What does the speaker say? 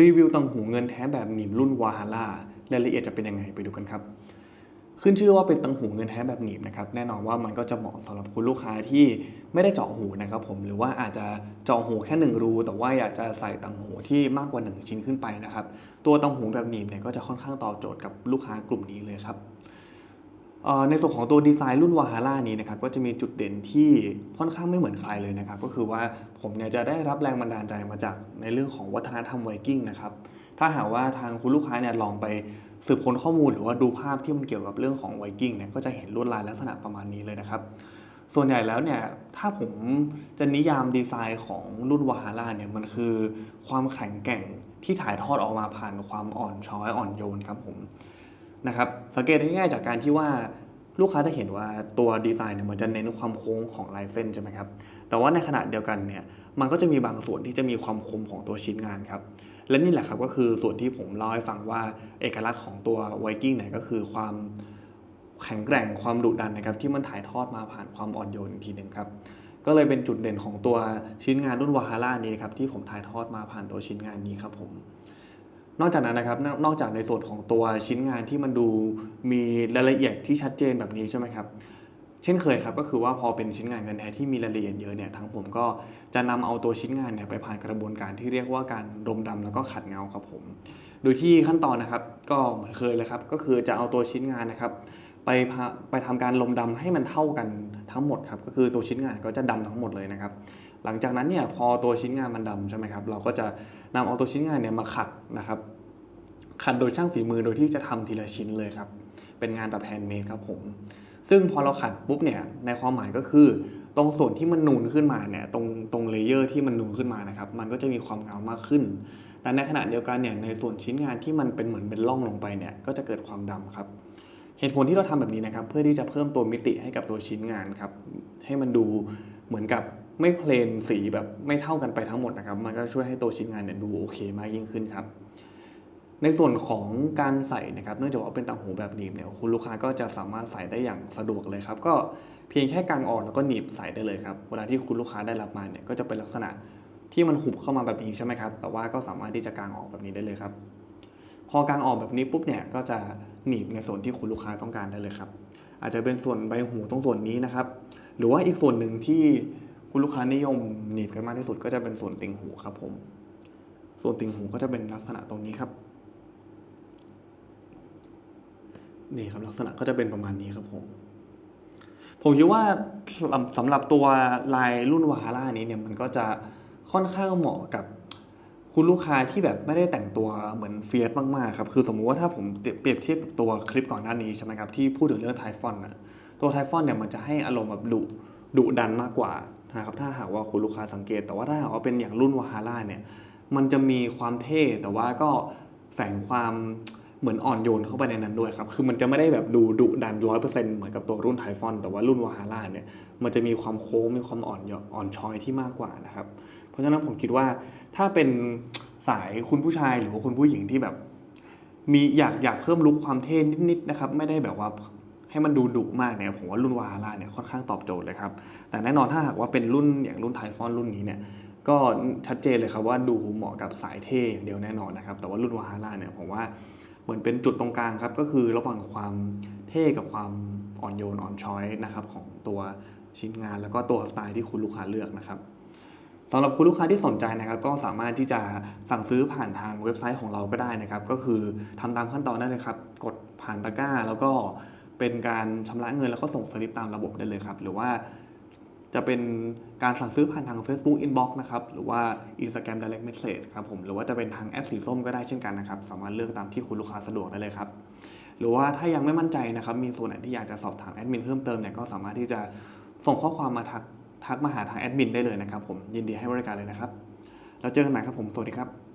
รีวิวตังหูเงินแท้แบบหนีบรุ่นวาฮาร่ารายละเอียดจะเป็นยังไงไปดูกันครับ ขึ้นชื่อว่าเป็นตังหูเงินแท้แบบหนีบนะครับ แน่นอนว่ามันก็จะเหมาะสำหรับคุณลูกค้าที่ไม่ได้เจาะหูนะครับผม หรือว่าอาจจะเจาะหูแค่หนึ่งรู แต่ว่าอยากจะใส่ตังหูที่มากกว่า 1 ชิ้นขึ้นไปนะครับ ตัวตังหูแบบหนีบเนี่ยก็จะค่อนข้างตอบโจทย์กับลูกค้ากลุ่มนี้เลยครับ ในส่วนของตัวดีไซน์รุ่นวาฮาร่านี้นะครับก็จะมีจุดเด่นที่ค่อนข้างไม่เหมือนใครเลยนะครับ ก็คือว่าผมเนี่ยจะได้รับแรงบันดาลใจมาจากในเรื่องของวัฒนธรรมไวกิ้งนะครับถ้าหากว่าทางคุณลูกค้าเนี่ยลองไปสืบค้นข้อมูลหรือว่าดูภาพที่มันเกี่ยวกับเรื่องของไวกิ้งเนี่ยก็จะเห็นลวดลายลักษณะประมาณนี้เลยนะครับ ส่วนใหญ่แล้วเนี่ยถ้าผมจะนิยามดีไซน์ของรุ่นวาฮาร่าเนี่ยมันคือความแข็งแกร่งที่ถ่ายทอดออกมาผ่านความอ่อนช้อยอ่อนโยนครับผม นะครับสังเกตง่ายๆจากการที่ว่าลูกค้าจะเห็นว่าตัวดีไซน์เนี่ยมันจะเน้นความโค้งของลายเส้นใช่ไหมครับแต่ว่าในขณะเดียวกันเนี่ยมันก็จะมีบางส่วนที่จะมีความคมของตัวชิ้นงานครับและนี่แหละครับก็คือส่วนที่ผมเล่าให้ฟังว่าเอกลักษณ์ของตัวไวกิ้งเนี่ยก็คือความแข็งแกร่งความดุดันนะครับที่มันถ่ายทอดมาผ่านความอ่อนโยนอีกทีหนึ่งครับก็เลยเป็นจุดเด่นของตัวชิ้นงานรุ่นวาฮาร่านี้ครับที่ผมถ่ายทอดมาผ่านตัวชิ้นงานนี้ครับผม นอกจากนั้นนะครับนอกจากในส่วนของตัวชิ้นงานที่มันดูมีรายละเอียดที่ชัดเจนแบบนี้ใช่ไหมครับเช่นเคยครับก็คือว่าพอเป็นชิ้นงานเงินแท้ที่มีรายละเอียดเยอะเนี่ยทางผมก็จะนำเอาตัวชิ้นงานเนี่ยไปผ่านกระบวนการที่เรียกว่าการรมดำแล้วก็ขัดเงาครับผม โดยที่ขั้นตอนนะครับก็เหมือนเคยเลยครับก็คือจะเอาตัวชิ้นงานนะครับไปไปทำการลมดำให้มันเท่ากันทั้งหมดครับก็คือตัวชิ้นงานก็จะดำทั้งหมดเลยนะครับ หลังจากนั้นเนี่ยพอตัวชิ้นงานมันดำใช่ไหมครับเราก็จะนำเอาตัวชิ้นงานเนี่ยมาขัดนะครับขัดโดยช่างฝีมือโดยที่จะทำทีละชิ้นเลยครับเป็นงานแบบแฮนด์เมดครับผมซึ่งพอเราขัดปุ๊บเนี่ยในความหมายก็คือ ตรงส่วนที่มันนูนขึ้นมาเนี่ยตรงตรงเลเยอร์ที่มันนูนขึ้นมานะครับมันก็จะมีความเงามากขึ้นแต่ในขณะเดียวกันเนี่ยในส่วนชิ้นงานที่มันเป็นเหมือนเป็นร่องลงไปเนี่ยก็จะเกิดความดำครับเหตุผลที่เราทำแบบนี้นะครับเพื่อที่จะเพิ่มตัวมิติให้กับตัวชิ้นงานครับให้มันดูเหมือนกับ ไม่เพลนสีแบบไม่เท่ากันไปทั้งหมดนะครับ มันก็ช่วยให้ตัวชิ้นงานเนี่ยดูโอเคมากยิ่งขึ้นครับ ในส่วนของการใส่นะครับ เนื่องจากว่าเป็นต่างหูแบบหนีบเนี่ยคุณลูกค้าก็จะสามารถใส่ได้อย่างสะดวกเลยครับ ก็เพียงแค่กางออกแล้วก็หนีบใส่ได้เลยครับ เวลาที่คุณลูกค้าได้รับมาเนี่ยก็จะเป็นลักษณะที่มันหุบเข้ามาแบบนี้ใช่ไหมครับ แต่ว่าก็สามารถที่จะกางออกแบบนี้ได้เลยครับ พอกางออกแบบนี้ปุ๊บเนี่ยก็จะหนีบในส่วนที่คุณลูกค้าต้องการได้เลยครับ อาจจะเป็นส่วนใบหูตรงส่วนนี้นะครับ หรือว่าอีกส่วนหนึ่งที่ คุณลูกค้านิยมหนีบกันมากที่สุดก็จะเป็นส่วนติ่งหูครับผม ส่วนติ่งหูก็จะเป็นลักษณะตรงนี้ครับ นี่ครับลักษณะก็จะเป็นประมาณนี้ครับผม ผมคิดว่าสำหรับตัวลายรุ่นวาฮาร่านี้เนี่ยมันก็จะค่อนข้างเหมาะกับคุณลูกค้าที่แบบไม่ได้แต่งตัวเหมือนเฟียสมากๆครับคือสมมุติว่าถ้าผมเปรียบเทียบกับตัวคลิปก่อนหน้านี้ใช่ไหมครับที่พูดถึงเรื่องไทฟอนนะตัวไทฟอนเนี่ยมันจะให้อารมณ์แบบดุดุดันมากกว่า นะครับถ้าหากว่าคุณลูกค้าสังเกต แต่ว่าถ้าหากว่าเป็นอย่างรุ่นวาฮาร่าเนี่ยมันจะมีความเท่แต่ว่าก็แฝงความเหมือนอ่อนโยนเข้าไปในนั้นด้วยครับ คือมันจะไม่ได้แบบดูดุดันร้อยเปอร์เซ็นต์เหมือนกับตัวรุ่นไทฟอน แต่ว่ารุ่นวาฮาร่าเนี่ย มันจะมีความโค้ง มีความอ่อนหยออ่อนช้อยที่มากกว่านะครับ เพราะฉะนั้นผมคิดว่าถ้าเป็นสายคุณผู้ชายหรือว่าคุณผู้หญิงที่แบบ มีอยากอยากเพิ่มลุคความเท่นิดๆนะครับ ไม่ได้แบบว่า ให้มันดูดุมากเนี่ยผมว่ารุ่นวาฮาร่าเนี่ยค่อนข้างตอบโจทย์เลยครับ แต่แน่นอนถ้าหากว่าเป็นรุ่นอย่างรุ่นไทฟอนรุ่นนี้เนี่ยก็ชัดเจนเลยครับว่าดูเหมาะกับสายเท่อย่างเดียวแน่นอนนะครับ แต่ว่ารุ่นวาฮาร่าเนี่ยผมว่าเหมือนเป็นจุดตรงกลางครับ ก็คือระหว่างความเท่กับความอ่อนโยนอ่อนช้อยนะครับของตัวชิ้นงานแล้วก็ตัวสไตล์ที่คุณลูกค้าเลือกนะครับสำหรับคุณลูกค้าที่สนใจนะครับก็สามารถที่จะสั่งซื้อผ่านทางเว็บไซต์ของเราก็ได้นะครับ ก็คือทำตามขั้นตอนได้เลยครับ กดผ่านตะกร้า แล้วก็ เป็นการชำระเงินแล้วก็ส่งสลิปตามระบบได้เลยครับ หรือว่าจะเป็นการสั่งซื้อผ่านทาง Facebook Inbox นะครับ หรือว่า Instagram Direct Message ครับผม หรือว่าจะเป็นทางแอปสีส้มก็ได้เช่นกันนะครับ สามารถเลือกตามที่คุณลูกค้าสะดวกได้เลยครับ หรือว่าถ้ายังไม่มั่นใจนะครับ มีส่วนไหนที่อยากจะสอบถามแอดมินเพิ่มเติมเนี่ย ก็สามารถที่จะส่งข้อความมาทักทักมาหาทางแอดมินได้เลยนะครับผม ยินดีให้บริการเลยนะครับ แล้วเจอกันใหม่ครับผม สวัสดีครับ